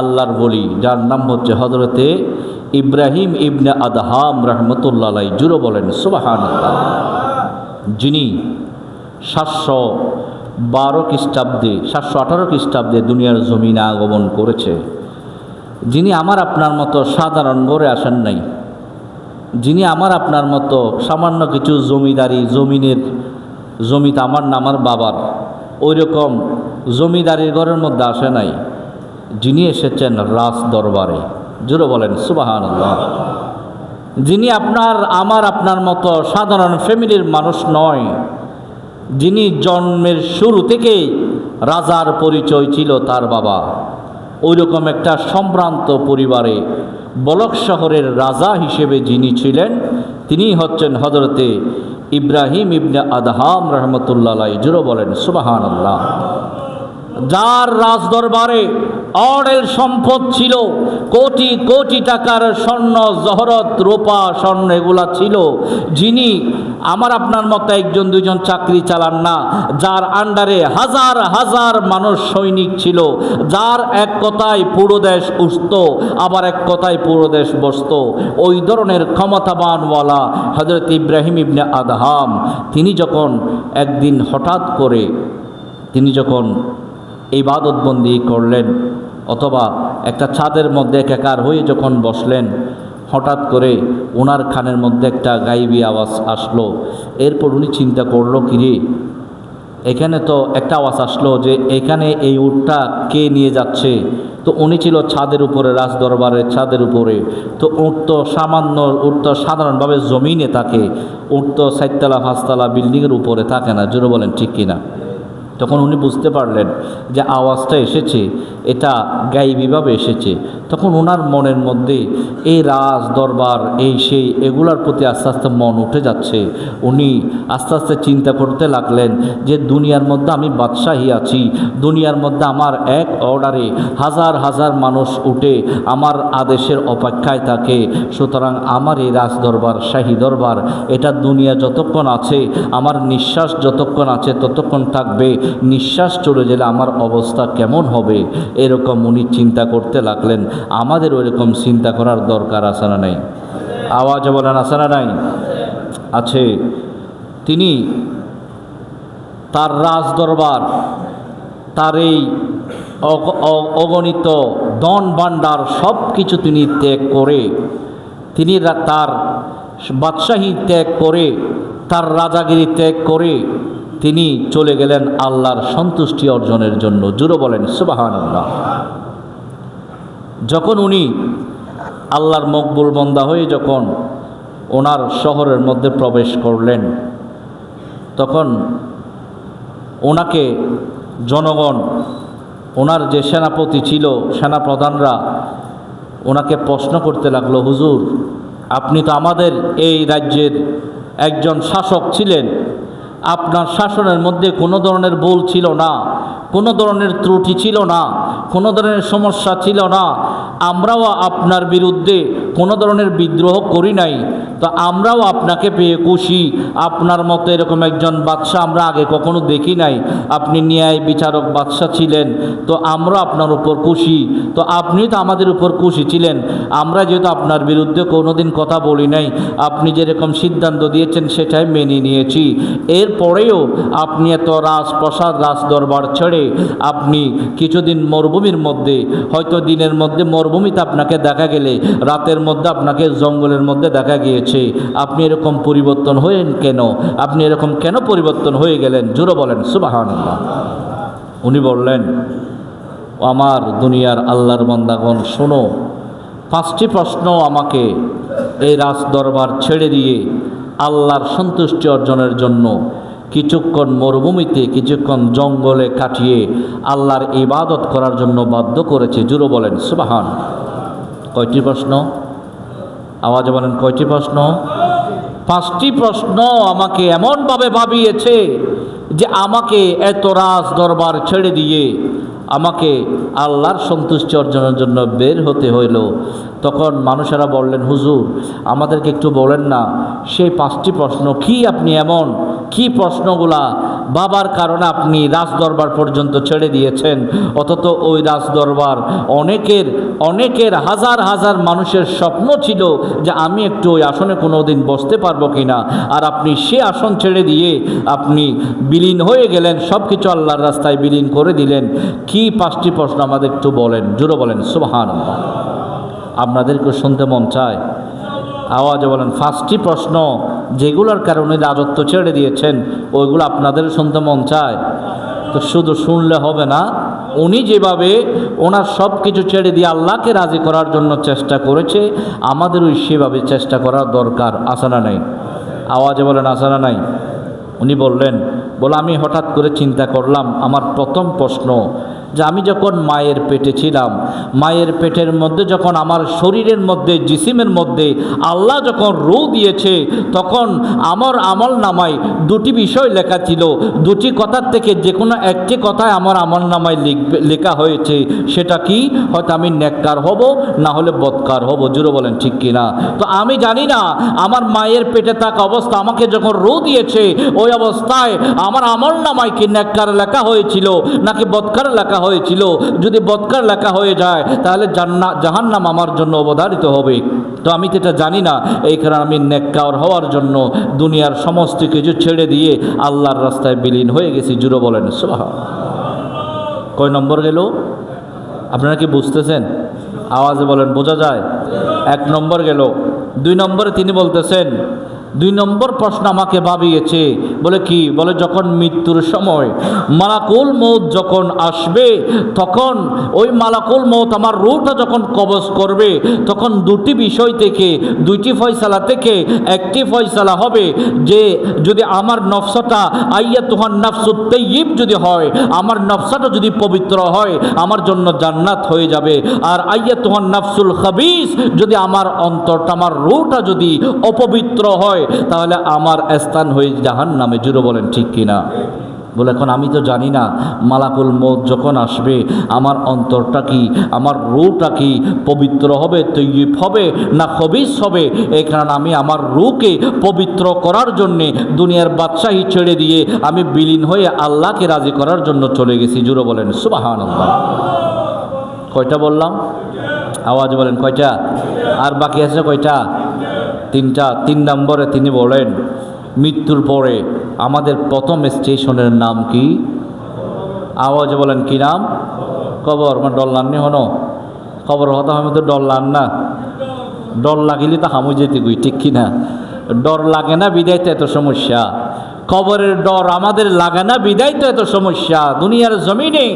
আল্লাহর বলি, যার নাম হচ্ছে হজরতে ইব্রাহিম ইবনে আদহাম রহমতুল্লাহ জুরো বলেন সুবাহান যিনি সাতশো বারো খ্রিস্টাব্দে, সাতশো আঠারো খ্রিস্টাব্দে দুনিয়ার জমিনে আগমন করেছে। যিনি আমার আপনার মতো সাধারণ গড়ে আসেন নাই। যিনি আমার আপনার মতো সামান্য কিছু জমিদারি, জমিনের জমিতে আমার নামার বাবার। ওই রকম জমিদারির ঘরের মধ্যে আসে নাই। যিনি এসেছেন রাজ দরবারে, জুড়ে বলেন সুবাহান যিনি আপনার, আমার, আপনার মতো সাধারণ ফ্যামিলির মানুষ নয়, যিনি জন্মের শুরু থেকেই রাজার পরিচয় ছিল তার বাবা। ওই রকম একটা সম্ভ্রান্ত পরিবারে বলক শহরের রাজা হিসেবে যিনি ছিলেন, তিনি হচ্ছেন হজরতে ইব্রাহিম ইবনে আদহাম রহমতুল্লাহ জুরো বলেন সুবাহান আল্লাহ যার রাজ দরবারে অডেল সম্পদ ছিল কোটি কোটি টাকার স্বর্ণ, জহরত, রোপা, স্বর্ণ এগুলা ছিল। যিনি আমার আপনার মতো একজন দুজন চাকরি চালান না, যার আন্ডারে হাজার হাজার মানুষ সৈনিক ছিল। যার এক কথায় পুরো দেশ উঠত, আবার এক কথায় পুরো দেশ বসত। ওই ধরনের ক্ষমতাবানওয়ালা হজরত ইব্রাহিম ইবনে আদহাম, তিনি যখন একদিন হঠাৎ করে, তিনি যখন এই বাদতবন্দি করলেন অথবা একটা ছাদের মধ্যে একাকার হয়ে যখন বসলেন, হঠাৎ করে ওনার খানের মধ্যে একটা গাইবি আওয়াজ আসলো। এরপর উনি চিন্তা করল কিরে এখানে তো একটা আওয়াজ আসলো যে এখানে এই উটটা কে নিয়ে যাচ্ছে? তো উনি ছিল ছাদের উপরে রাজ দরবারের ছাদের উপরে। তো উট তো সামান্য, উট তো সাধারণভাবে জমিনে থাকে। উট তো চারতলা, পাঁচতলা, বিল্ডিংয়ের উপরে থাকে না। জোরে বলেন, ঠিক কিনা? তখন উনি বুঝতে পারলেন যে আওয়াজটা এসেছে, এটা গাইবিভাবে এসেছে। তখন ওনার মনের মধ্যে এই রাজ দরবার, এই সেই এগুলার প্রতি আস্তে আস্তে মন উঠে যাচ্ছে। উনি আস্তে আস্তে চিন্তা করতে লাগলেন যে দুনিয়ার মধ্যে আমি বাদশাহী আছি, দুনিয়ার মধ্যে আমার এক অর্ডারে হাজার হাজার মানুষ উঠে আমার আদেশের অপেক্ষায় থাকে। সুতরাং আমার এই রাজ দরবার, শাহী দরবার, এটা দুনিয়া যতক্ষণ আছে, আমার নিঃশ্বাস যতক্ষণ আছে ততক্ষণ থাকবে। নিঃশ্বাস চলে গেলে আমার অবস্থা কেমন হবে? এরকম উনি চিন্তা করতে লাগলেন। আমাদের ওইরকম চিন্তা করার দরকার আছে না নাই? আওয়াজ বলেন, আছে না নাই? আছে। তিনি তার রাজ দরবার তার এই অগ- অগণিত দন ভাণ্ডার সব কিছু তিনি ত্যাগ করে, তিনি তার বাদশাহী ত্যাগ করে, তার রাজাগিরি ত্যাগ করে তিনি চলে গেলেন আল্লাহর সন্তুষ্টি অর্জনের জন্য। জুড়ো বলেন সুবাহান যখন উনি আল্লাহর মকবুল বন্দা হয়ে যখন ওনার শহরের মধ্যে প্রবেশ করলেন, তখন ওনাকে জনগণ, ওনার যে সেনাপতি ছিল, সেনাপ্রধানরা ওনাকে প্রশ্ন করতে লাগল, হুজুর, আপনি তো আমাদের এই রাজ্যের একজন শাসক ছিলেন আপনার শাসনের মধ্যে কোনো ধরনের ভুল ছিল না, কোনো ধরনের ত্রুটি ছিল না, কোনো ধরনের সমস্যা ছিল না। আমরাও আপনার বিরুদ্ধে কোনো ধরনের বিদ্রোহ করি নাই। তো আমরাও আপনাকে পেয়ে খুশি। আপনার মতো এরকম একজন বাদশাহ আমরা আগে কখনো দেখি নাই। আপনি ন্যায় বিচারক বাদশাহ ছিলেন, তো আমরা আপনার উপর খুশি। তো আপনি তো আমাদের উপর খুশি ছিলেন। আমরা যেহেতু আপনার বিরুদ্ধে কোনোদিন কথা বলি নাই, আপনি যেরকম সিদ্ধান্ত দিয়েছেন সেটাই মেনে নিয়েছি। এরপরেও আপনি এত রাজপ্রসাদ রাজ দরবার ছেড়ে আপনি কিছুদিন মরুভূমির মধ্যে, হয়তো দিনের মধ্যে মরুভূমিতে আপনাকে দেখা গেলে, রাতের মধ্যে আপনাকে জঙ্গলের মধ্যে দেখা গিয়েছে। আপনি এরকম পরিবর্তন হয়েন কেন? আপনি এরকম কেন পরিবর্তন হয়ে গেলেন? জোরো বলেন সুবাহান উনি বললেন, আমার দুনিয়ার আল্লাহর বন্দাগণ, শোনো, পাঁচটি প্রশ্ন আমাকে এই রাজ দরবার ছেড়ে দিয়ে আল্লাহর সন্তুষ্টি অর্জনের জন্য কিছুক্ষণ মরুভূমিতে, কিছুক্ষণ জঙ্গলে কাটিয়ে আল্লাহর ইবাদত করার জন্য বাধ্য করেছে। জুরো বলেন, সুবাহান। কয়টি প্রশ্ন? আওয়াজ বলেন, কয়টি প্রশ্ন? পাঁচটি প্রশ্ন আমাকে এমনভাবে ভাবিয়েছে যে আমাকে এত রাজ দরবার ছেড়ে দিয়ে আমাকে আল্লাহর সন্তুষ্টি অর্জনের জন্য বের হতে হইল। তখন মানুষেরা বললেন, হুজুর, আমাদেরকে একটু বলেন না, সেই পাঁচটি প্রশ্ন কি আপনি এমন কি প্রশ্নগুলা? বাবার কারণে আপনি রাজদরবার পর্যন্ত ছেড়ে দিয়েছেন। অথচ ওই রাজদরবার অনেকের অনেকের হাজার হাজার মানুষের স্বপ্ন ছিল যে আমি একটু ওই আসনে কোনো দিন বসতে পারব কিনা। আর আপনি সে আসন ছেড়ে দিয়ে আপনি বিলীন হয়ে গেলেন সব কিছু আল্লাহর রাস্তায় বিলীন করে দিলেন। কি পাঁচটি প্রশ্ন আমাদের একটু বলেন জুড়ো বলেন সুবাহান আপনাদেরকে শুনতে মন চায়? আওয়াজে বলেন ফার্স্টটি প্রশ্ন যেগুলোর কারণে রাজত্ব ছেড়ে দিয়েছেন, ওইগুলো আপনাদের শুনতে মন চায়। তো শুধু শুনলে হবে না, উনি যেভাবে ওনার সব কিছু ছেড়ে দিয়ে আল্লাহকে রাজি করার জন্য চেষ্টা করেছে, আমাদেরও সেভাবে চেষ্টা করার দরকার আসানা নাই? আওয়াজে বলেন আসানা নাই? উনি বললেন, বলে আমি হঠাৎ করে চিন্তা করলাম, আমার প্রথম প্রশ্ন যে আমি যখন মায়ের পেটে ছিলাম, মায়ের পেটের মধ্যে যখন আমার শরীরের মধ্যে, জিসিমের মধ্যে আল্লাহ যখন রু দিয়েছে, তখন আমার আমল নামায় দুটি বিষয় লেখা ছিল। দুটি কথার থেকে যে কোনো একটি কথায় আমার আমল নামায় লেখা হয়েছে। সেটা কি? হয়তো আমি নেককার হব, না হলে বৎকার হব। জুড়ে বলেন, ঠিক কি না তো আমি জানি না, আমার মায়ের পেটে থাকা অবস্থা আমাকে যখন রু দিয়েছে, ওই অবস্থায় আমার আমল নামায় কি নেককার লেখা হয়েছিল, নাকি বৎকার লেখা হয়েছিল। যদি বৎকার লেখা হয়ে যায়, তাহলে জান্না, জাহান্নাম আমার জন্য অবধারিত হবে। তো আমি তো এটা জানি না, এই কারণে আমি নেককার হওয়ার জন্য দুনিয়ার সমস্ত কিছু ছেড়ে দিয়ে আল্লাহর রাস্তায় বিলীন হয়ে গেছি, জুড়ো বলেন সুবাহ কয় নম্বর গেল? আপনারা কি বুঝতেছেন? আওয়াজে বলেন, বোঝা যায়? এক নম্বর গেল। দুই নম্বরে তিনি বলতেছেন দুই নম্বর প্রশ্ন আমাকে ভাবিয়েছে, বলে কি? বলে, যখন মৃত্যুর সময় মালাকুল মৌত যখন আসবে, তখন ওই মালাকুল মৌত আমার রুটা যখন কবজ করবে, তখন দুটি বিষয় থেকে, দুইটি ফয়সালা থেকে একটি ফয়সালা হবে যে, যদি আমার নফসটা আইয়া তুহান নাফসুত্তাইব যদি হয়, আমার নফসাটা যদি পবিত্র হয়, আমার জন্য জান্নাত হয়ে যাবে। আর আইয়া তুহান নাফসুল খাবিস যদি আমার অন্তরটা, আমার রুটা যদি অপবিত্র হয় তাহলে আমার স্থান হয়ে জাহান নামে জুড়ো বলেন, ঠিক কিনা? বলে, এখন আমি তো জানি না, মালাকুল মত যখন আসবে, আমার অন্তরটা কি, আমার রুটা কি পবিত্র হবে তৈব হবে, না খবিস হবে? এই কারণে আমি আমার রুকে পবিত্র করার জন্যে দুনিয়ার বাদশাহী ছেড়ে দিয়ে আমি বিলীন হয়ে আল্লাহকে রাজি করার জন্য চলে গেছি। জুড়ে বলেন সুবাহান কয়টা বললাম? আওয়াজ বলেন, কয়টা? আর বাকি আছে কয়টা? তিনটা, তিন নম্বরে তিনি বলেন, মৃত্যুর পরে আমাদের প্রথম স্টেশনের নাম কি? আওয়াজে বলেন, কি নাম? কবর। মানে ডল্লান নি হনো? খবর হতা আমি তো ডল্লান না। ডর লাগিলে তো হামু যেতে গুই ঠিক কিনা? ডর লাগে না, বিদায় তো এত সমস্যা। কবরের ডর আমাদের লাগে না, বিদায় তো এত সমস্যা, দুনিয়ার জমিনে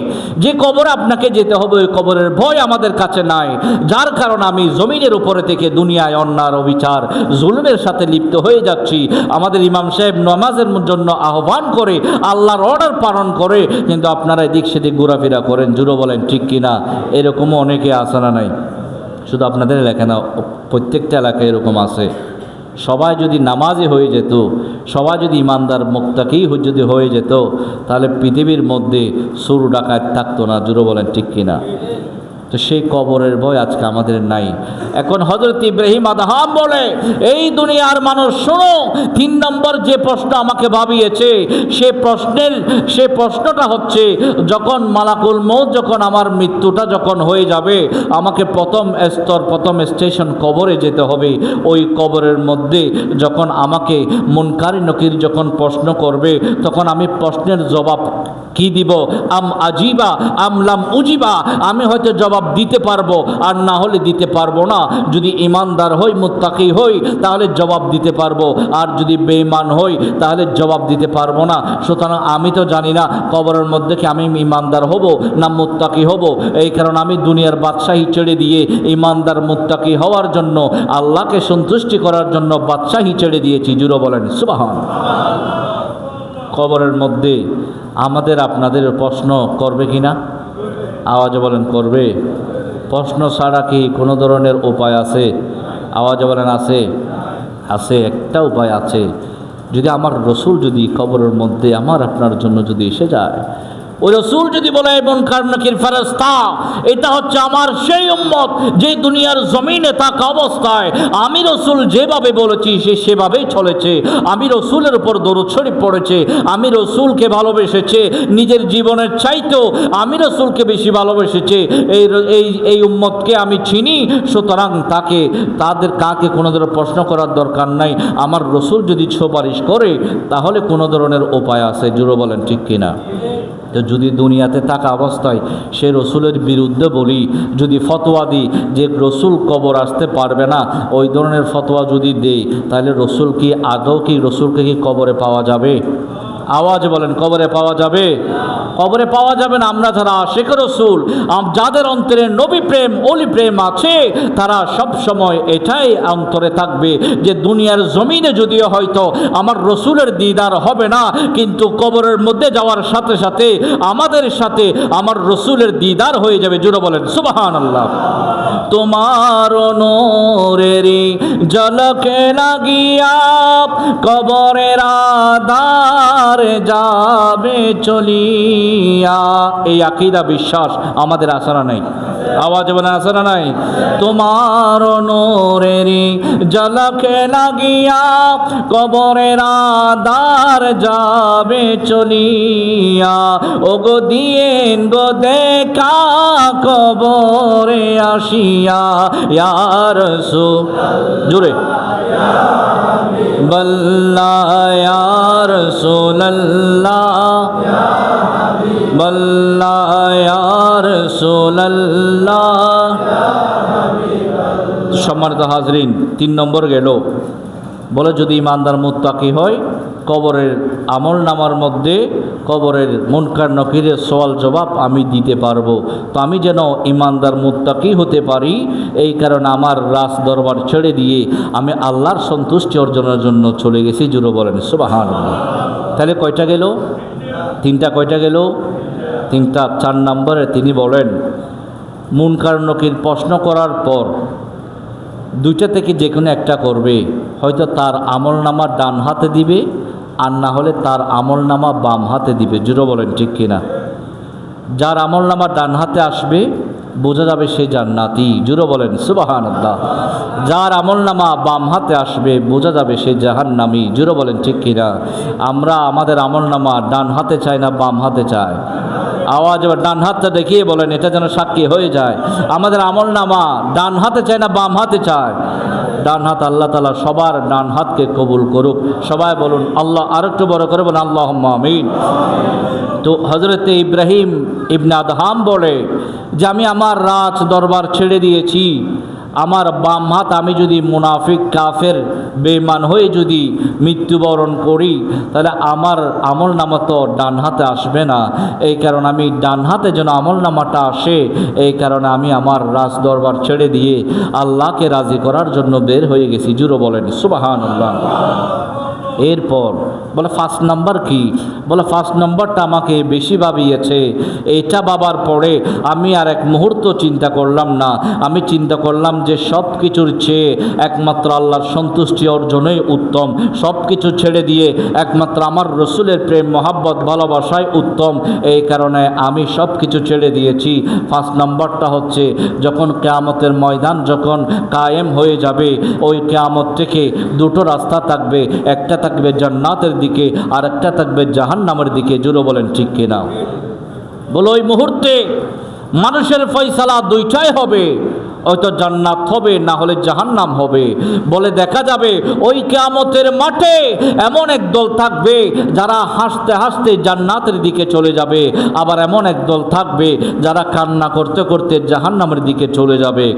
যে কবর আপনাকে যেতে হবে, ওই কবরের ভয় আমাদের কাছে নাই। যার কারণে আমি জমিনের উপরে থেকে দুনিয়ায় অন্যার অবিচার, জুলুমের সাথে লিপ্ত হয়ে যাচ্ছি। আমাদের ইমাম সাহেব নামাজের জন্য আহ্বান করে, আল্লাহর অর্ডার পালন করে, কিন্তু আপনারা এদিক সেদিক ঘোরাফেরা করেন, জুড়ো বলেন, ঠিক কিনা এরকমও অনেকে আসানা নাই। শুধু আপনাদের এলাকা না, প্রত্যেকটা এলাকায় এরকম আছে। সবাই যদি নামাজে হয়ে যেত, সবাই যদি ইমানদার মুক্তাকেই যদি হয়ে যেত, তাহলে পৃথিবীর মধ্যে সুর ডাকাত থাকতো না জুড়ো বলেন ঠিক কিনা? তো সেই কবরের ভয় আজকে আমাদের নাই। এখন হজরত ইব্রাহিম আদহাম বলে, এই দুনিয়ার মানুষ, শোনো, তিন নম্বর যে প্রশ্ন আমাকে ভাবিয়েছে, সে প্রশ্নের, সে প্রশ্নটা হচ্ছে, যখন মালাকুল মৌত যখন আমার মৃত্যুটা যখন হয়ে যাবে, আমাকে প্রথম স্তর, প্রথম স্টেশন কবরে যেতে হবে। ওই কবরের মধ্যে যখন আমাকে মুনকারি নকির যখন প্রশ্ন করবে, তখন আমি প্রশ্নের জবাব কি দিব? আম আজিবা আমলাম উজিবা। আমি হয়তো জবাব দিতে পারব, আর না হলে দিতে পারব না। যদি ইমানদার হই, মুত্তাকি হই, তাহলে জবাব দিতে পারব। আর যদি বেঈমান হই, তাহলে জবাব দিতে পারব না। সুতরাং আমি তো জানি না কবরের মধ্যে কি আমি ইমানদার হব না মুত্তাকি হব। এই কারণে আমি দুনিয়ার বাদশাহী ছেড়ে দিয়ে ইমানদার, মুত্তাকি হওয়ার জন্য, আল্লাহকে সন্তুষ্টি করার জন্য বাদশাহী ছেড়ে দিয়েছি। জুরো বলেন সুবাহান কবরের মধ্যে আমাদের আপনাদের প্রশ্ন করবে কি না? আওয়াজে বলেন, করবে। প্রশ্ন ছাড়া কি কোনো ধরনের উপায় আছে? আওয়াজে বলেন, আছে। আছে, একটা উপায় আছে। যদি আমার রসুল যদি কবরের মধ্যে আমার আপনার জন্য যদি এসে যায় ওই রসুল যদি বলে মন কারণকির ফেরস্তা এটা হচ্ছে আমার সেই উম্মত যে দুনিয়ার জমিনে থাকা অবস্থায় আমি রসুল যেভাবে বলেছি, সে সেভাবেই চলেছে। আমি রসুলের উপর দরুদ শরীফ পড়েছে, আমি রসুলকে ভালোবেসেছে, নিজের জীবনের চাইতেও আমি রসুলকে বেশি ভালোবেসেছে। এই এই এই উম্মতকে আমি চিনি, সুতরাং তাকে, তাদের কাকে কোনো ধরনের প্রশ্ন করার দরকার নাই। আমার রসুল যদি সুপারিশ করে, তাহলে কোনো ধরনের উপায় আছে? জুড়ো বলেন, ঠিক কিনা? তো যদি দুনিয়াতে থাকা অবস্থায় সে রসুলের বিরুদ্ধে বলি, যদি ফতোয়া দিই, যে রসুল কবর আসতে পারবে না, ওই ধরনের ফতোয়া যদি দেই, তাহলে রসুল কি, আদৌ কি রসুলকে কি কবরে পাওয়া যাবে? আওয়াজ বলেন, কবরে পাওয়া যাবে? কবরে পাওয়া যাবে না, আমরা যারা শেখ রসুল যাদের অন্তরে নবী প্রেম, অলি প্রেম আছে, তারা সব সময় এটাই অন্তরে থাকবে যে দুনিয়ার জমিনে যদিও হয়তো আমার রসুলের দিদার হবে না, কিন্তু কবরের মধ্যে যাওয়ার সাথে সাথে আমাদের সাথে আমার রসুলের দিদার হয়ে যাবে। জুড়ে বলেন সুবাহান আল্লাহ তোমার নোরেরি জলকে লাগিয়া কবরের আধার যাবে চলিয়া। এই আকিদা বিশ্বাস আমাদের আসারা নাই? আওয়াজ বলে আসারা নাই? তোমার নোরেরি জলকে লাগিয়া কবরের আধার যাবে চলিয়া। ও গো দিয়েন গো দেখা কবরে আসিয়া। ইয়ার সু জুড়ে বল্লা ইয়ার সম্মানিত হাজরিন তিন নম্বর গেল। বলে যদি ইমানদার মুত্তাকি হয় কবরের আমল নামার মধ্যে কবরের মুনকার নকিরের সওয়াল জবাব আমি দিতে পারব। তো আমি যেন ইমানদার মুত্তাকি হতে পারি, এই কারণে আমার রাস দরবার ছেড়ে দিয়ে আমি আল্লাহর সন্তুষ্টি অর্জনের জন্য চলে গেছি, জুড়ো বলেন সুবাহান তাহলে কয়টা গেল? তিনটা কয়টা গেল? তিনটা, চার নম্বরে তিনি বলেন, মুনকার নকির প্রশ্ন করার পর দুইটা থেকে যে কোনো একটা করবে, হয়তো তার আমল নামা ডান হাতে দিবে আর না হলে তার আমল নামা বাম হাতে দিবে। জুড়ো বলেন, ঠিক কিনা? যার আমল নামা ডান হাতে আসবে, বোঝা যাবে সে জান্নাতি। জুড়ো বলেন সুবাহান যার আমল নামা বাম হাতে আসবে, বোঝা যাবে সে জাহান্নামি। জুড়ো বলেন, ঠিক কিনা? আমরা আমাদের আমল নামা ডান হাতে চাই না বাম হাতে চাই। আওয়াজ এবার ডান হাতটা দেখিয়ে বলেন, এটা যেন সাক্ষী হয়ে যায়। আমাদের আমল নামা ডান হাতে চায় না বাম হাতে চায় ডান হাত আল্লাহ তালা সবার ডান হাতকে কবুল করুক। সবাই বলুন, আল্লাহ আর একটু বড় করে বলুন আল্লাহ আমিন। তো হজরতে ইব্রাহিম ইবনাদহাম বলে যে, আমি আমার রাজ দরবার ছেড়ে দিয়েছি। আমার বাম হাত আমি যদি মুনাফিক, কাফের বেমান হয়ে যদি মৃত্যুবরণ করি, তাহলে আমার আমল নামা তো ডান হাতে আসবে না। এই কারণে আমি ডান হাতে যেন আমল নামাটা আসে, এই কারণে আমি আমার রাজ দরবার ছেড়ে দিয়ে আল্লাহকে রাজি করার জন্য বের হয়ে গেছি। জুরো বলেন সুবাহান এরপর বলে, ফার্স্ট নাম্বার কি? বলে, ফার্স্ট নাম্বারটা আমাকে বেশি ভাবিয়েছে। এটা বাবার পরে আমি আর এক মুহূর্ত চিন্তা করলাম না। আমি চিন্তা করলাম যে সব কিছুর চেয়ে একমাত্র আল্লাহর সন্তুষ্টি অর্জনই উত্তম। সব কিছু ছেড়ে দিয়ে একমাত্র আমার রসুলের প্রেম, মহাব্বত, ভালোবাসাই উত্তম। এই কারণে আমি সব কিছু ছেড়ে দিয়েছি। ফার্স্ট নাম্বারটা হচ্ছে, যখন কেয়ামতের ময়দান যখন কায়েম হয়ে যাবে, ওই কেয়ামত থেকে দুটো রাস্তা থাকবে। একটা থাকবে জান্নাতের দিকে আর একটা থাকবে জাহান নামের দিকে। জোরো বলেন, ঠিক কিনা? বলো, ওই মুহূর্তে মানুষের ফয়সালা দুইটাই হবে। হয়তো জান্নাত হবে, না হলে জাহান্নাম হবে। বলে দেখা যাবে, ওই কেয়ামতের মাঠে এমন এক দল থাকবে যারা হাসতে হাসতে জান্নাতের দিকে চলে যাবে। আবার এমন এক দল থাকবে যারা কান্না করতে করতে জাহান্নামের দিকে চলে যাবে।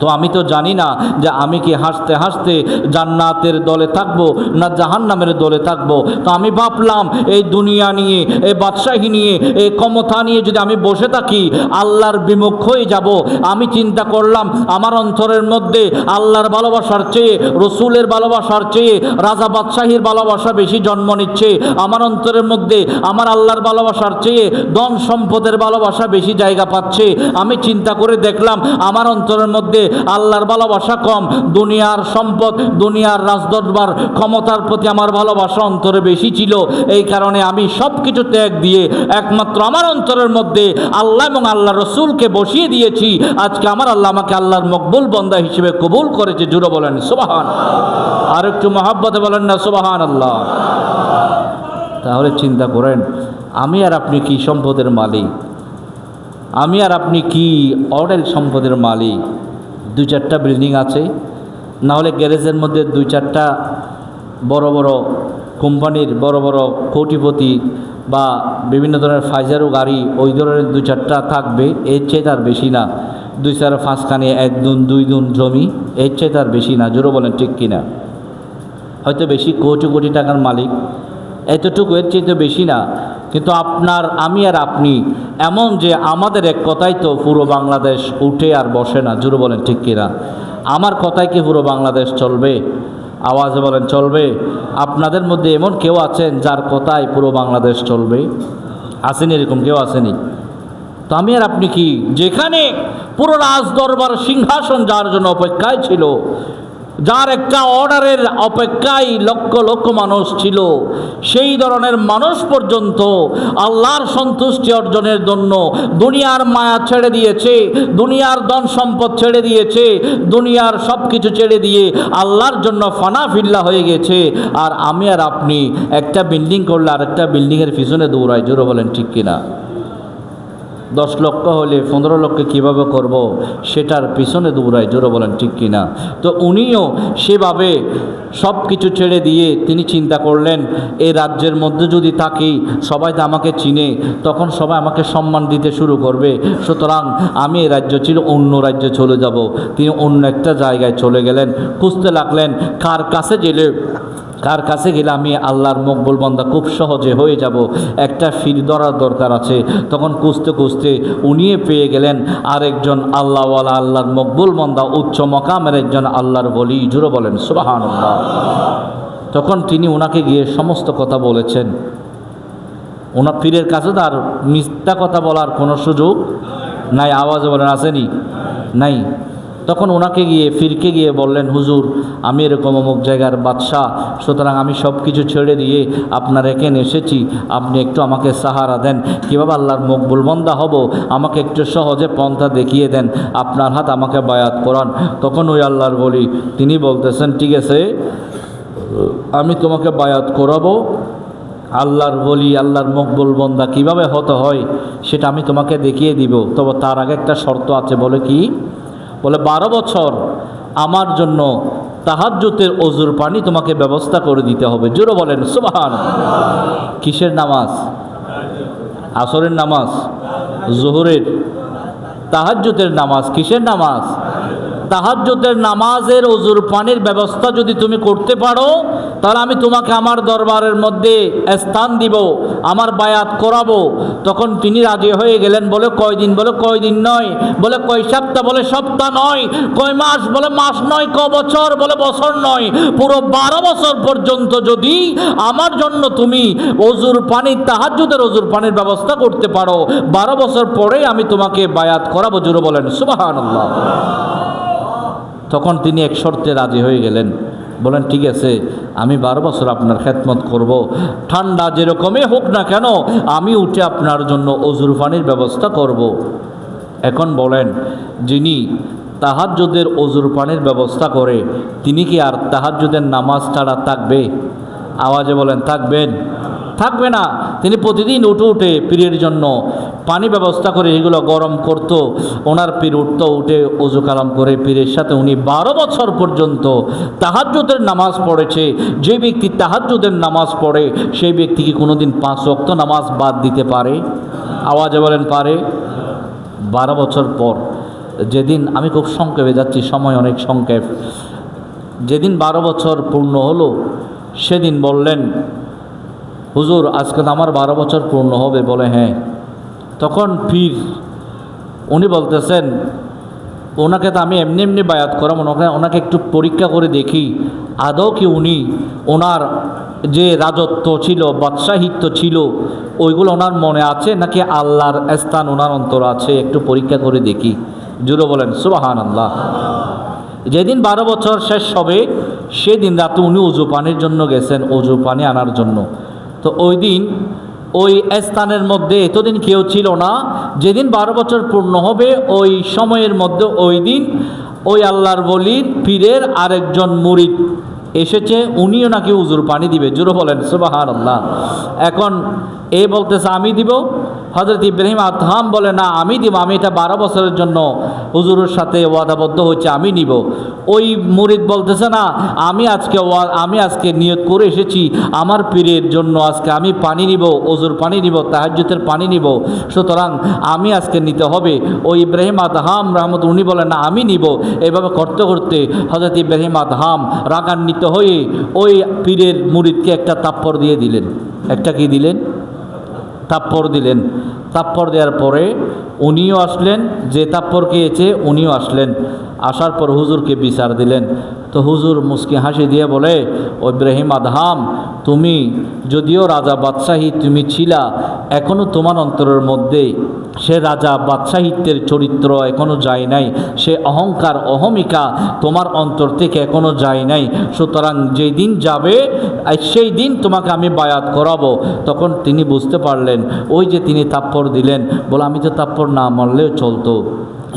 তো আমি তো জানি না যে আমি কি হাসতে হাসতে জান্নাতের দলে থাকব, না জাহান্নামের দলে থাকব। তো আমি ভাবলাম, এই দুনিয়া নিয়ে, এই বাদশাহী নিয়ে, এই ক্ষমতা নিয়ে যদি আমি বসে থাকি, আল্লাহর বিমুখ হয়ে যাব। আমি চিন্তা করলাম আমার অন্তরের মধ্যে আল্লাহর ভালোবাসার চেয়ে, রসুলের ভালোবাসার চেয়ে, রাজা বাদশাহীর ভালোবাসা বেশি জন্ম নিচ্ছে। আমার অন্তরের মধ্যে আমার আল্লাহর ভালোবাসার চেয়ে ধন সম্পদের ভালোবাসা বেশি জায়গা পাচ্ছে। আমি চিন্তা করে দেখলাম, আমার অন্তরের মধ্যে আল্লাহর ভালোবাসা কম। দুনিয়ার সম্পদ, দুনিয়ার রাজদরবার ক্ষমতার প্রতি আমার ভালোবাসা অন্তরে বেশি ছিল। এই কারণে আমি সব কিছু ত্যাগ দিয়ে একমাত্র আমার অন্তরের মধ্যে আল্লাহ এবং আল্লাহ রসুলকে বসিয়ে দিয়েছি। আজকে আমার আল্লাহ আমাকে আল্লাহর মকবুল বন্দা হিসেবে কবুল করেছে, জুড়ো বলেন, সুবাহান। আর একটু মহাব্বতে বলেন না সুবাহান আল্লাহ তাহলে চিন্তা করেন, আমি আর আপনি কি সম্পদের মালিক? আমি আর আপনি কি অডেল সম্পদের মালিক? দুই চারটা বিল্ডিং আছে, না হলে গ্যারেজের মধ্যে দুই চারটা বড় বড় কোম্পানির, বড় বড় কোটিপতি বা বিভিন্ন ধরনের ফাইজারও গাড়ি, ওই ধরনের দু চারটা থাকবে, এর চেয়ে তার বেশি না। দুই চার পাঁচখানে এক দুন, দুই দুন জমি, এর চেয়ে তার বেশি না জোরো বলেন ঠিক কিনা? হয়তো বেশি কোটি কোটি টাকার মালিক, এতটুকু এর চেয়ে তো বেশি না। কিন্তু আপনার, আমি আর আপনি, এমন যে আমাদের এক কথাই তো পুরো বাংলাদেশ উঠে আর বসে না জুড়ে বলেন ঠিক কিনা? আমার কথাই কি পুরো বাংলাদেশ চলবে? আওয়াজে বলেন, চলবে। আপনাদের মধ্যে এমন কেউ আছেন যার কথায় পুরো বাংলাদেশ চলবে? আসেনি এরকম কেউ আসেনি। তো আমি আর আপনি কি? যেখানে পুরো রাজ দরবার সিংহাসন যার জন্য অপেক্ষায় ছিল, যার একটা অর্ডারের অপেক্ষায় লক্ষ লক্ষ মানুষ ছিল, সেই ধরনের মানুষ পর্যন্ত আল্লাহর সন্তুষ্টি অর্জনের জন্য দুনিয়ার মায়া ছেড়ে দিয়েছে, দুনিয়ার ধন সম্পদ ছেড়ে দিয়েছে, দুনিয়ার সব কিছু ছেড়ে দিয়ে আল্লাহর জন্য ফানা ফিল্লা হয়ে গেছে। আর আমি আর আপনি একটা বিল্ডিং করলে আর একটা বিল্ডিংয়ের পিছনে দৌড়াই জোরে বলেন ঠিক কিনা? দশ লক্ষ হলে পনেরো লক্ষ কীভাবে করব? সেটার পিছনে দৌড়ায় জোরে বলেন, ঠিক কিনা তো উনিও সেভাবে সব কিছু ছেড়ে দিয়ে তিনি চিন্তা করলেন এই রাজ্যের মধ্যে যদি থাকি, সবাই তো আমাকে চিনে, তখন সবাই আমাকে সম্মান দিতে শুরু করবে। সুতরাং আমি এই রাজ্য ছিল অন্য রাজ্যে চলে যাব। তিনি অন্য একটা জায়গায় চলে গেলেন, খুঁজতে লাগলেন, কার কাছে গেলে কার কাছে গেলে আমি আল্লাহর মকবুল বন্দা খুব সহজে হয়ে যাব? একটা ফির ধরার দরকার আছে। তখন খুঁজতে খুঁজতে উনিয়ে পেয়ে গেলেন আরেকজন আল্লাহওয়ালা, আল্লাহর মকবুল বন্দা, উচ্চ মকামের একজন আল্লাহর বলি জুড়ে বলেন সুবাহান তখন তিনি ওনাকে গিয়ে সমস্ত কথা বলেছেন। ওনার পীরের কাছে তো আর মিথ্যা কথা বলার কোনো সুযোগ নাই, আওয়াজ বলেন, আসেনি? নাই। তখন ওনাকে গিয়ে, ফিরকে গিয়ে বললেন, হুজুর, আমি এরকম অমুক জায়গার বাদশাহ, সুতরাং আমি সব কিছু ছেড়ে দিয়ে আপনার এখানে এসেছি। আপনি একটু আমাকে সাহারা দেন। কীভাবে আল্লাহর মকবুল বন্দা হব? আমাকে একটু সহজে পন্থা দেখিয়ে দেন। আপনার হাত আমাকে বায়াত করান। তখন ওই আল্লাহর বলি, তিনি বলতেছেন, ঠিক আছে, আমি তোমাকে বায়াত করাবো। আল্লাহর বলি, আল্লাহর মকবুল বন্দা কীভাবে হতে হয়, সেটা আমি তোমাকে দেখিয়ে দিব। তবে তার আগে একটা শর্ত আছে, বলে কি? বলে, বারো বছর আমার জন্য তাহাজ্জুতের অজুর পানি তোমাকে ব্যবস্থা করে দিতে হবে। জোরো বলেন, সুবাহান কিসের নামাজ? আসরের নামাজ? জোহরের। তাহাজ্জুতের নামাজ? কিসের নামাজ? তাহাজ্জুদের নামাজের অজুর পানির ব্যবস্থা যদি তুমি করতে পারো, তাহলে আমি তোমাকে আমার দরবারের মধ্যে স্থান দিব, আমার বায়াত করাবো। তখন তিনি রাজি হয়ে গেলেন, বলে কয়দিন বলে কয়দিন নয়, বলে কয় সপ্তাহ, বলে সপ্তাহ নয়, কয় মাস, বলে মাস নয়, ক বছর, বলে বছর নয়, পুরো বারো বছর পর্যন্ত যদি আমার জন্য তুমি অজুর পানি, তাহাজ্জুদের অজুর পানির ব্যবস্থা করতে পারো, বারো বছর পরে আমি তোমাকে বায়াত করাবো জুড়ে বলেন সুবাহান তখন তিনি এক শর্তে রাজি হয়ে গেলেন বলেন, ঠিক আছে, আমি বারো বছর আপনার খেদমত করব। ঠান্ডা যেরকমই হোক না কেন, আমি উঠে আপনার জন্য অজুর পানির ব্যবস্থা করব। এখন বলেন, যিনি তাহাজ্জুদের অজুর পানির ব্যবস্থা করে, তিনি কি আর তাহাজ্জুদের নামাজ ছাড়া থাকবে আওয়াজে বলেন, থাকবেন থাকবে না। তিনি প্রতিদিন উঠে উঠে পীরের জন্য পানি ব্যবস্থা করে এগুলো গরম করত। ওনার পীর উঠতো, উঠে অজু কালাম করে পীরের সাথে উনি বারো বছর পর্যন্ত তাহাজ্জুদের নামাজ পড়েছে। যে ব্যক্তি তাহাজ্জুদের নামাজ পড়ে, সেই ব্যক্তি কি কোনোদিন পাঁচ অক্ত নামাজ বাদ দিতে পারে? আওয়াজে বলেন, পারে। বারো বছর পর, যেদিন আমি খুব সংক্ষেপে যাচ্ছি, সময় অনেক সংক্ষেপ। যেদিন বারো বছর পূর্ণ হলো, সেদিন বললেন হুজুর, আজকে তো আমার বারো বছর পূর্ণ হবে বলে হ্যাঁ। তখন পীর উনি বলতেছেন, ওনাকে তো আমি এমনি এমনি বায়াত করাম ওনাকে ওনাকে একটু পরীক্ষা করে দেখি। আদৌ কি উনি ওনার যে রাজত্ব ছিল বাদশাহিত্য ছিল, ওইগুলো ওনার মনে আছে? নাকি আল্লাহর স্থান ওনার অন্তর আছে? একটু পরীক্ষা করে দেখি। জুড়ে বলেন সুবাহান আল্লাহ যেদিন বারো বছর শেষ হবে, সেদিন রাতে উনি উজু পানির জন্য গেছেন, উজু পানি আনার জন্য। তো ওই দিন, ওই স্থানের মধ্যে এতদিন কেউ ছিল না, যেদিন বারো বছর পূর্ণ হবে, ওই সময়ের মধ্যে ওই দিন ওই আল্লাহর বলির পীরের আরেকজন মুরিদ এসেছে, উনিও নাকি উজুর পানি দিবে, জুরো বলেন সুবাহান আল্লাহ এখন এ বলতেছে, আমি দিব হজরত ইব্রাহিম আতহাম বলে, না, আমি দিব, আমি এটা বারো বছরের জন্য হুজুরের সাথে ওয়াদাবদ্ধ হচ্ছে আমি নিব। ওই মুরিদ বলতেছে, না, আমি আজকে আমি আজকে নিয়ত করে এসেছি, আমার পীরের জন্য আজকে আমি পানি নিব অজুর পানি নিব তাহাজ্যতের পানি নিব। সুতরাং আমি আজকে নিতে হবে। ওই ইব্রাহিম আদহাম রহমত উনি বলেন না, আমি নিব। এভাবে করতে করতে হজরত ইব্রাহিম আদহাম রাগান্বিত হয়ে ওই পীরের মুরিদকে একটা তাপ্পর দিয়ে দিলেন। একটা কি দিলেন? তাপ্পর দিলেন। তাপ্পর দেওয়ার পরে উনিও আসলেন যে তাপ্পর খেয়েছে উনিও আসলেন। আসার পর হুজুরকে বিচার দিলেন। তো হুজুর মুসকি হাসি দিয়ে বলে ইব্রাহিম আদহাম, তুমি যদিও রাজা বাদশাহী, তুমি ছিলা এখনও তোমার অন্তরের মধ্যে সে রাজা বাদশাহিত্যের চরিত্র এখনও যায় নাই, সে অহংকার অহমিকা তোমার অন্তর থেকে এখনও যায় নাই। সুতরাং যেই দিন যাবে সেই দিন তোমাকে আমি বায়াত করাবো। তখন তিনি বুঝতে পারলেন, ওই যে তিনি তাপ্পর দিলেন, বলে, আমি তো তাপ্পর না মারলেও চলতো।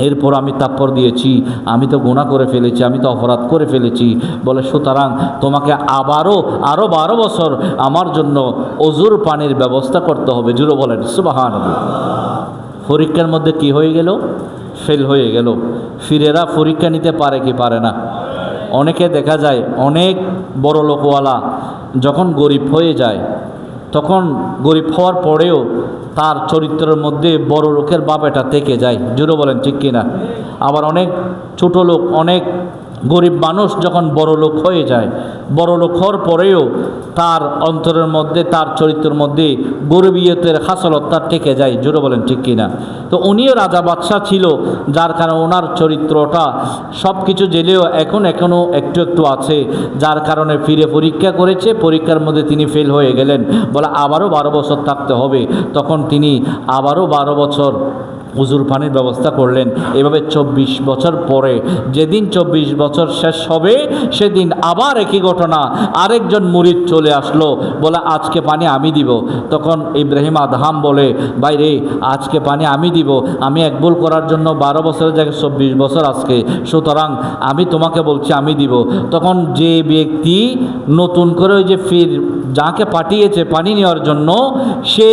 এরপর আমি তাপ্পর দিয়েছি, আমি তো গুণা করে ফেলেছি, আমি তো অপরাধ করে ফেলেছি। বলে, সুতরাং তোমাকে আবারও আরও বারো বছর আমার জন্য অজুর পানির ব্যবস্থা করতে হবে। জুড়ো বলেন সুবাহান পরীক্ষার মধ্যে কি হয়ে গেল? ফেল হয়ে গেল। ফিরেরা পরীক্ষা নিতে পারে কি পারে না? অনেকে দেখা যায়, অনেক বড় লোকওয়ালা যখন গরিব হয়ে যায় তখন গরিব হওয়ার পরেও তার চরিত্রের মধ্যে বড় লোকের বাপ এটা থেকে যায়। জুড়ো বলেন, ঠিক কিনা? আবার অনেক ছোট লোক, অনেক গরিব মানুষ যখন বড় লোক হয়ে যায়, বড় লোক হওয়ার পরেও তার অন্তরের মধ্যে, তার চরিত্রের মধ্যে গরিবিয়তের হাসলত তার টেকে যায়, জোরে বলেন ঠিক কিনা? তো উনিও রাজা বাদশাহ ছিল, যার কারণে ওনার চরিত্রটা সব কিছু জেলেও এখন এখনও একটু একটু আছে, যার কারণে ফিরে পরীক্ষা করেছে, পরীক্ষার মধ্যে তিনি ফেল হয়ে গেলেন। বলে, আবারও বারো বছর থাকতে হবে। তখন তিনি আবারও বারো বছর উজুর পানির ব্যবস্থা করলেন। এভাবে চব্বিশ বছর পরে যেদিন চব্বিশ বছর শেষ হবে, সেদিন আবার একই ঘটনা, আরেকজন মুরিদ চলে আসলো, বলে, আজকে পানি আমি দিব। তখন ইব্রাহিম আদহাম বলে বাইরে আজকে পানি আমি দিব, আমি এক ভুল করার জন্য বারো বছরের জায়গায় চব্বিশ বছর আজকে, সুতরাং আমি তোমাকে বলছি আমি দিব। তখন যে ব্যক্তি নতুন করে ওই যে ফির যাকে পাঠিয়েছে পানি নেওয়ার জন্য, সে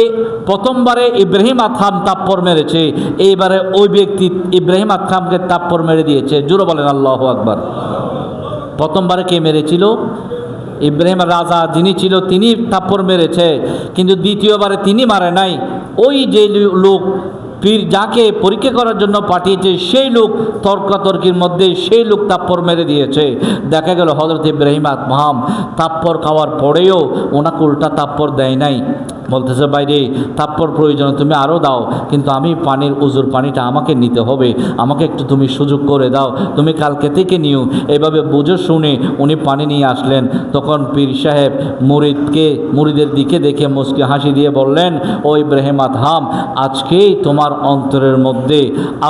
প্রথমবারে ইব্রাহিম আথাম তাপ্পর মেরেছে, এইবারে ওই ব্যক্তি ইব্রাহিম আথামকে তাপ্পর মেরে দিয়েছে। জোরে বলেন, আল্লাহ আকবার। প্রথমবারে কে মেরেছিল? ইব্রাহিম রাজা যিনি ছিল, তিনি তাপ্পর মেরেছে, কিন্তু দ্বিতীয়বারে তিনি মারে নাই। ওই যে লোক পীর যাকে পরীক্ষা করার জন্য পাঠিয়েছে, সেই লোক তর্কাতর্কির মধ্যে সেই লোক তাপ্পর মেরে দিয়েছে। দেখা গেল হজরত ইব্রাহিম আত্মাহাম তাপ্পর খাওয়ার পরেও ওনাকে উল্টা তাপ্পর দেয় নাই। বলতেছে, বাইরে তাপ্পর প্রয়োজন, তুমি আরও দাও, কিন্তু আমি পানির, উজুর পানিটা আমাকে নিতে হবে, আমাকে একটু তুমি সুযোগ করে দাও, তুমি কালকে থেকে নিও। এভাবে বুঝে শুনে উনি পানি নিয়ে আসলেন। তখন পীর সাহেব মুরিদকে, মুরিদের দিকে দেখে মুসকে হাসি দিয়ে বললেন, ও ইব্রাহিম আদহাম, আজকেই তোমার অন্তরের মধ্যে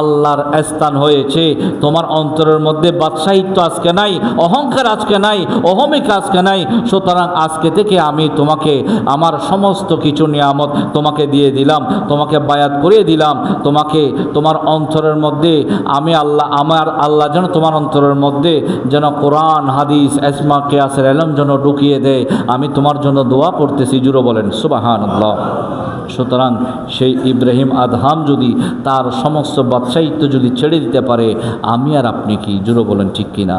আল্লাহর স্থান হয়েছে। তোমার অন্তরের মধ্যে বাদশাহিত্য আজকে নাই, অহংকার আজকে নাই, অহমিকা আজকে নাই। সুতরাং আজকে থেকে আমি তোমাকে, আমার সমস্ত কিছু নিয়ামত তোমাকে দিয়ে দিলাম, তোমাকে বায়াত করিয়ে দিলাম, তোমাকে তোমার অন্তরের মধ্যে, আমি আল্লাহ, আমার আল্লাহ যেন তোমার অন্তরের মধ্যে যেন কোরআন, হাদিস এসমা কেয়াসের এলম যেন ঢুকিয়ে দেয়। আমি তোমার জন্য দোয়া করতেছি, জুড়ো বলেন সুবাহান আল্লাহ সুতরাং সেই ইব্রাহিম আদহাম যদি তার সমস্ত বাদশাহিত্য যদি ছেড়ে দিতে পারে, আমি আর আপনি কি? জুড়ো বলেন, ঠিক কিনা?